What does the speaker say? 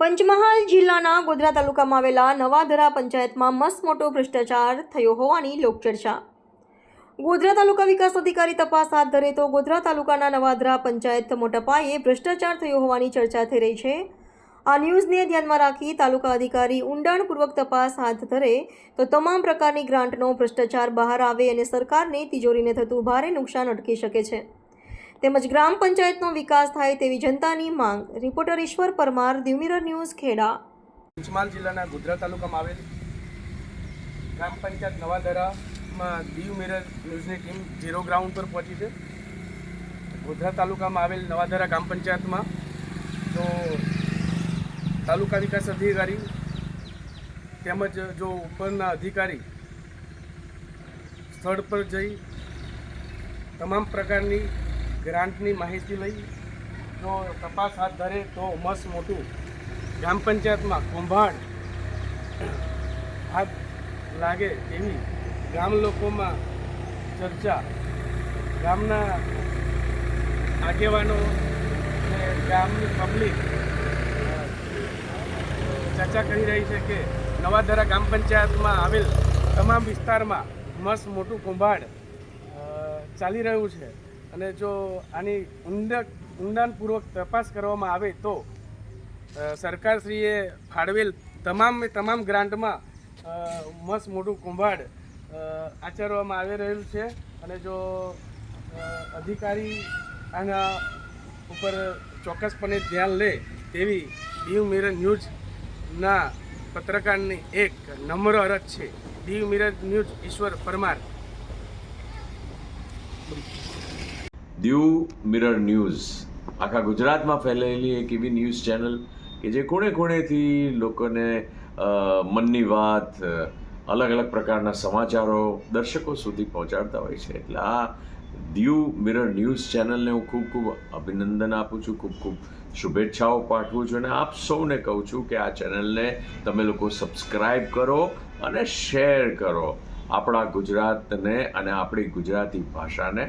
પંચમહાલ જિલ્લાના ગોધરા તાલુકામાં આવેલા નવાધરા પંચાયતમાં મસ્ત મોટો ભ્રષ્ટાચાર થયો હોવાની લોકચર્ચા. ગોધરા તાલુકા વિકાસ અધિકારી તપાસ હાથ ધરે તો ગોધરા તાલુકાના નવાધરા પંચાયત મોટા પાયે ભ્રષ્ટાચાર થયો હોવાની ચર્ચા થઈ રહી છે. આ ન્યૂઝને ધ્યાનમાં રાખી તાલુકા અધિકારી ઊંડાણપૂર્વક તપાસ હાથ ધરે તો તમામ પ્રકારની ગ્રાન્ટનો ભ્રષ્ટાચાર બહાર આવે અને સરકારને તિજોરીને થતું ભારે નુકસાન અટકી શકે છે. તેમજ ગ્રામ પંચાયતનો વિકાસ થાય તેવી જનતાની માંગ. Reporter Ishwar Parmar Div Mirror news, Kheda. Panchmahal જિલ્લાના ગોધરા તાલુકામાં આવેલ ગ્રામ પંચાયત નવાધરામાં દીવ મિરર ન્યૂઝની ટીમ ઝીરો ગ્રાઉન્ડ પર પહોંચી છે. ગોધરા તાલુકામાં આવેલ નવાધરા ગ્રામ પંચાયતમાં તો તાલુકા વિકાસ અધિકારી તેમજ જો ઉપરના અધિકારી સ્થળ પર જઈ તમામ પ્રકારની ગ્રાન્ટની માહિતી લઈ જો તપાસ હાથ ધરે તો મસ્ત મોટું. ગ્રામ પંચાયતમાં કૌભાંડ હાથ લાગે એવી ગામ લોકોમાં ચર્ચા. ગામના આગેવાનો અને ગામની પબ્લિક ચર્ચા કરી રહી છે કે નવાધારા ગ્રામ પંચાયતમાં આવેલ તમામ વિસ્તારમાં મસ્ત મોટું કૌભાંડ ચાલી રહ્યું છે. અને જો આની ઊંડા ઊંડાણપૂર્વક તપાસ કરવામાં આવે તો સરકારશ્રીએ ફાળવેલ તમામ તમામ ગ્રાન્ટમાં મસ્ત મોટું કુંભાડ આચરવામાં આવી રહ્યું છે. અને જો અધિકારી આના ઉપર ચોક્કસપણે ધ્યાન લે તેવી દીવ મિરર ન્યૂઝના પત્રકારની એક નમ્ર અરજ છે. દીવ મિરર ન્યૂઝ ઈશ્વર પરમાર. Diu mirror news. આખા ગુજરાતમાં ફેલાયેલી એક એવી ન્યૂઝ ચેનલ કે જે ખૂણે ખૂણેથી લોકોને મનની વાત અલગ અલગ પ્રકારના સમાચારો દર્શકો સુધી પહોંચાડતા હોય છે. એટલે આ દીવ મિરર ન્યૂઝ ચેનલને હું ખૂબ ખૂબ અભિનંદન આપું છું, ખૂબ ખૂબ શુભેચ્છાઓ પાઠવું છું અને આપ સૌને કહું છું કે આ ચેનલને તમે લોકો સબસ્ક્રાઈબ કરો અને શેર કરો આપણા ગુજરાતને અને આપણી ગુજરાતી ભાષાને.